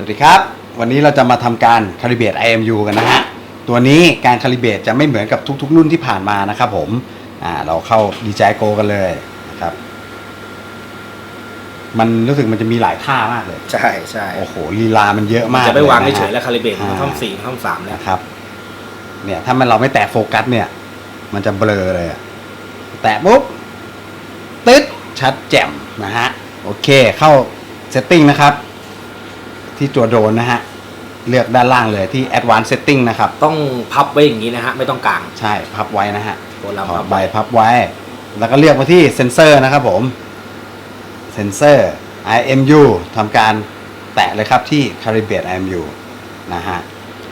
วัสดีครับ วันนี้เราจะมาทำการคาลิเบต IMU กันนะฮะ ตัวนี้การคาลิเบตจะไม่เหมือนกับทุก ๆ รุ่นที่ผ่านมานะครับผม อ่าเราเข้า DJI Go กันเลยนะครับ มันรู้สึกมันจะมีหลายท่ามากเลย ใช่ใช่โอ้โหลีลามันเยอะมากจะไม่วางลนะฮะเฉยๆแล้วคาลิเบรตอ่าท่อมสี่ท่อมสามแล้วนะครับ เนี่ยถ้ามันเราไม่แตะโฟกัสเนี่ย มันจะเบลอเลยอะแตะปุ๊บตึ๊ดชัดแจ่มนะฮะ โอเคเข้าเซตติ้งนะครับ ที่ตัวโดรนนะฮะ เลือกด้านล่างเลยที่ Advanced Setting นะครับ ต้องพับไว้อย่างนี้นะฮะ ไม่ต้องกางใช่พับไว้นะฮะโบราณถอพัดบใบไว้ พับไว้ แล้วก็เลือกมาที่เซนเซอร์นะครับผมเซนเซอร์ IMU ทำการแตะเลยครับที่ Calibrate IMU นะฮะ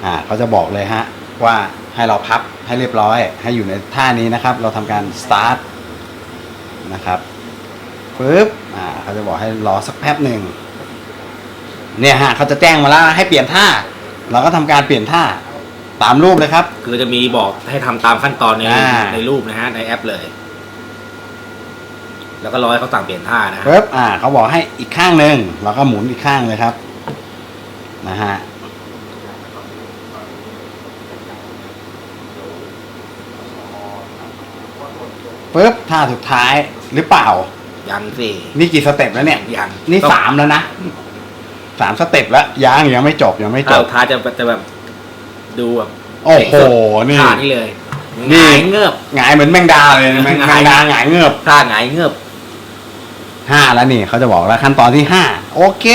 อ่าเขาจะบอกเลยฮะ ว่าให้เราพับให้เรียบร้อย ให้อยู่ในท่านี้นะครับ เราทำการ start นะครับปึ๊บอ่าเขาจะบอกให้รอสักแป๊บหนึ่ง เนี่ยฮะเขาจะแจ้งมาแล้วให้เปลี่ยนท่า เราก็ทำการเปลี่ยนท่าตามรูปเลยครับ คือจะมีบอกให้ทำตามขั้นตอนในอ่า ในรูปนะฮะในแอปเลย แล้วก็รอให้เขาสั่งเปลี่ยนท่านะฮะปึ๊บอ่าเขาบอกให้อีกข้างหนึ่งเราก็หมุนอีกข้างเลยครับนะฮะปึ๊บท่าสุดท้ายหรือเปล่า ยังสิ นี่กี่สเต็ปแล้วเนี่ย ยังนี่ต้อง สามแล้วนะ สามสเต็ปแล้วยังยังไม่จบยังไม่จถ้าบสุดท้ายจะจะแบบดูแบบโอ้โหนี่ท่านี้เลยนี่หงายเงือบหงายเหมือนแมงดาเลยนะแมงหงายดาหงายเงือบท่าหงายเงือบห้าแล้วนี่เขาจะบอกแล้วขั้นตอนที่ห้าโอเค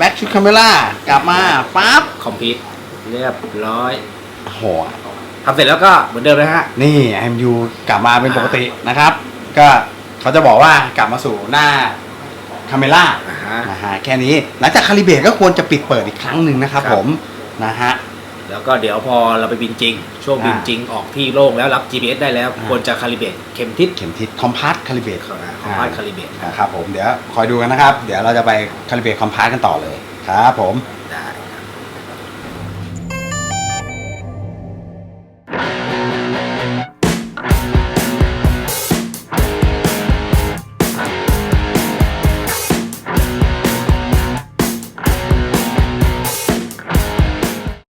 back to camera กลับมาปั๊บคอมพิวเรียบร้อยโอ้โหทำเสร็จแล้วก็เหมือนเดิมนะฮะ นี่ MU กลับมาเป็นปกตินะครับ ก็เขาจะบอกว่ากลับมาสู่หน้า คาเมล่าอ่าฮะ นะฮะแค่นี้หลังจากคาลิเบรตก็ควรจะปิดเปิดอีกครั้งหนึ่งนะครับครับ ผมนะฮะ แล้วก็เดี๋ยวพอเราไปบินจริง ช่วงบินอ่าจริงออกที่โล่งแล้วรับ GPS ได้แล้ว อ่า ควรจะคาลิเบรตเข็มทิศเข็มทิศคอมพาสคาลิเบรต ของของพาสคาลิเบรตนะครับผมเดี๋ยวคอยดูกันนะครับ เดี๋ยวเราจะไปคาลิเบรตคอมพาสกันต่อเลยครับผม